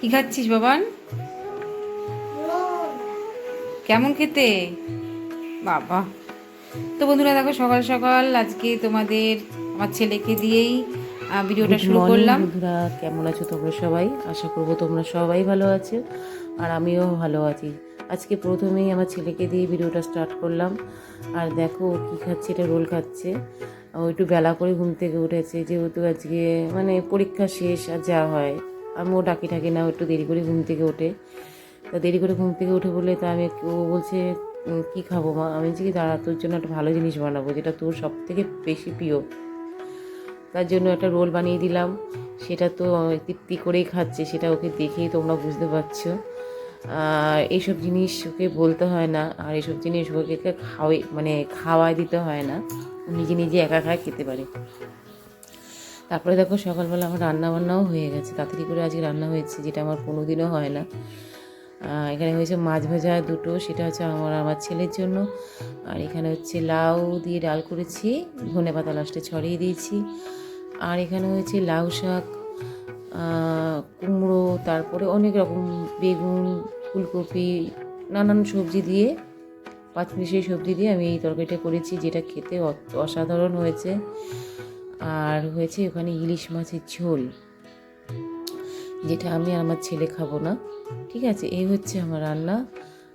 কি খাচ্ছিস বাবান? কেমন খেতে? বাবা। তো বন্ধুরা দেখো সকাল সকাল আজকে তোমাদের আমার ছেলেকে দিয়েই ভিডিওটা শুরু করলাম। বন্ধুরা কেমন আছো তোমরা সবাই? আশা করব তোমরা সবাই ভালো আছো আর আমিও ভালো আছি। আজকে প্রথমেই আমার ছেলেকে দিয়ে ভিডিওটা স্টার্ট করলাম। আর দেখো কী খাচ্ছে এটা রোল খাচ্ছে। ও একটু বেলা করে ঘুম থেকে উঠেছে যেহেতু আজকে মানে পরীক্ষা শেষ আর যা হয়। আমিও ডাকি ডাকি না একটু দেরি করে ঘুম থেকে ওঠে। তা দেরি করে ঘুম থেকে উঠে বলে তা আমি ও বলছে "উম, কি খাব মা? আমি বলছি কি দাঁড়া তোর জন্য একটা ভালো জিনিস বানাবো যেটা তোর সব থেকে বেশি প্রিয়। তার জন্য একটা রোল বানিয়ে দিলাম। সেটা তো তৃপ্তি করেই খাচ্ছে সেটা ওকে দেখেই তোমরা বুঝতে পারছ। আর এইসব জিনিস ওকে বলতে হয় না আর এইসব জিনিস ওকে খাওয়াই মানে খাওয়াই দিতে হয় না। নিজে নিজে একা একা খেতে পারে। তারপরে দেখো সকালবেলা আমার রান্না বান্নাও হয়ে গেছে। তাড়াতাড়ি করে আজকে রান্না হয়েছে, যেটা আমার কোনো দিনও হয় না। এখানে হয়েছে মাছ ভাজা দুটো, সেটা হচ্ছে আমার আমার ছেলের জন্য। আর এখানে হচ্ছে লাউ দিয়ে ডাল করেছি, ধনে পাতা লাস্টে ছড়িয়ে দিয়েছি। আর এখানে হয়েছে লাউ শাক কুমড়ো, তারপরে অনেক রকম বেগুন, ফুলকপি, নানান সবজি দিয়ে, পাঁচ পাঁচমিশালি সবজি দিয়ে আমি এই তরকারিটা করেছি, যেটা খেতে অসাধারণ হয়েছে। আর হয়েছে ওখানে ইলিশ মাছের ঝোল, যেটা আমি আর আমার ছেলে খাব না। ঠিক আছে, এই হচ্ছে আমার রান্না।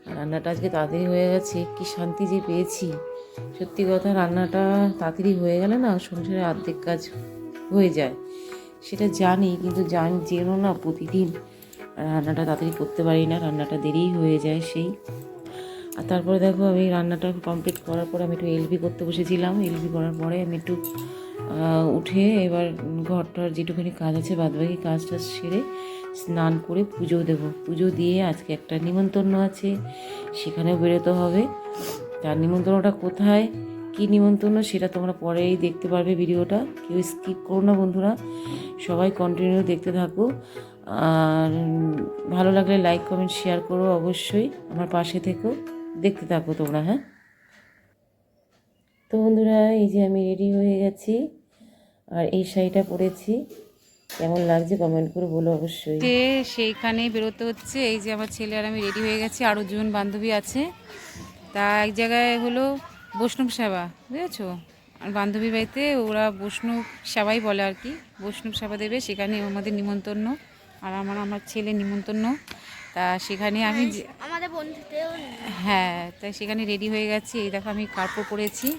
আর রান্নাটা আজকে তাড়াতাড়ি হয়ে গেছে, কি শান্তি যে পেয়েছি। সত্যি কথা, রান্নাটা তাড়াতাড়ি হয়ে গেলে না সংসারে অর্ধেক কাজ হয়ে যায়। সেটা জানি, কিন্তু জানি যেন না প্রতিদিন। রান্নাটা তাড়াতাড়ি করতে পারি না, রান্নাটা দেরিই হয়ে যায় সেই। আর তারপরে দেখো আমি রান্নাটা কমপ্লিট করার পরে আমি একটু এলবি করতে বসেছিলাম। এলবি করার পরে আমি একটু উঠে এবার ঘরটার যেটুখানি কাজ আছে, বাদবাকি কাজটা সেরে স্নান করে পুজো দেব। পুজো দিয়ে আজকে একটা নিমন্ত্রণ আছে, সেখানেও বেরোতে হবে। তার নিমন্ত্রণটা কোথায়? কী নিমন্ত্রণ? সেটা তোমরা পরেই দেখতে পারবে ভিডিওটা। কেউ স্কিপ করো না বন্ধুরা, সবাই কন্টিনিউ দেখতে থাকো। আর ভালো লাগলে লাইক কমেন্ট শেয়ার করো অবশ্যই। আমার পাশে থেকো, দেখতে থাকো তোমরা হ্যাঁ? তো বন্ধুরা এই যে আমি রেডি হয়ে গেছি আর এই শাড়িটা পরেছি। কেমন লাগছে কমেন্ট করে বলো অবশ্যই। যে সেইখানে বেরোতে হচ্ছে। এই যে আমার ছেলে আর আমি রেডি হয়ে গেছি। আরও দুজন বান্ধবী আছে। তা এক জায়গায় হলো বৈষ্ণব সেবা বুঝেছ? আর বান্ধবী বাড়িতে ওরা বৈষ্ণব সেবাই বলে আর কি। বৈষ্ণব সেবা দেবে সেখানে আমাদের নিমন্ত্রণ। আর আমার আমার ছেলে নিমন্ত্রণ। তা সেখানে আমি আমাদের বন্ধুতেও হ্যাঁ তাই সেখানে রেডি হয়ে গেছি। এই দেখো আমি কাপড় পরেছি।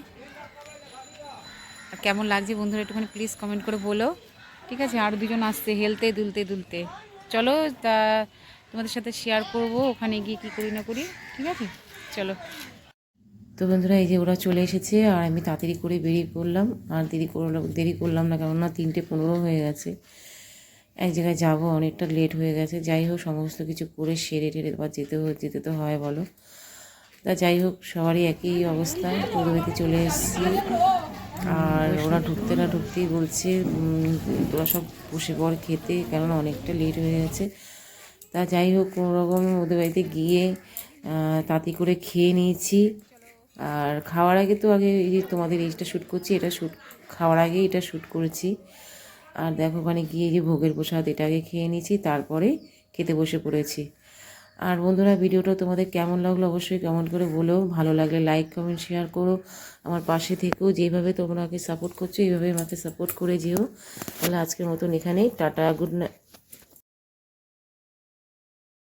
আর কেমন লাগছে বন্ধুরা একটুখানি প্লিজ কমেন্ট করে বলো। ঠিক আছে? আর দুজন আসছে, হেলতে দুলতে দুলতে। চলো, তা তোমাদের সাথে শেয়ার করব, ওখানে গিয়ে কী করি না করি। ঠিক আছে? চলো। তো বন্ধুরা, এই যে ওরা চলে এসেছে, আর আমি তাড়াতাড়ি করে বেরিয়ে পড়লাম। আর দেরি করলাম দেরি করলাম না, কেননা তিনটে পনেরো হয়ে গেছে। এক জায়গায় যাব, অনেকটা লেট হয়ে গেছে। যাই হোক, সমস্ত কিছু করে সেরে টেরে আবার যেতে যেতে তো হয়, বলো। তা যাই হোক, সবারই একই অবস্থা। পূর্বীতে চলে এসেছি। আর ওরা ঢুকতে না ঢুকতেই বলছে তোরা সব বসে পড় খেতে কারণ অনেকটা লেট হয়ে গেছে। তা যাই হোক, কোনো রকম ওদের বাড়িতে গিয়ে তাঁতি করে খেয়ে নিয়েছি। আর খাওয়ার আগে তো আগে এই যে তোমাদের এইটা শ্যুট করছি, এটা শ্যুট খাওয়ার আগে এটা শ্যুট করেছি। আর দেখো ওখানে গিয়ে যে ভোগের প্রসাদ এটা আগে খেয়ে নিয়েছি, তারপরে খেতে বসে পড়েছি। আর বন্ধুরা, ভিডিওটা তোমাদের কেমন লাগল অবশ্যই কেমন করে বলো। ভালো লাগলে লাইক কমেন্ট শেয়ার করো। আমার পাশে থেকেও যেভাবে তোমরা আমাকে সাপোর্ট করছ এইভাবে আমাকে সাপোর্ট করে যেও। তাহলে আজকের মতন এখানেই। Tata good night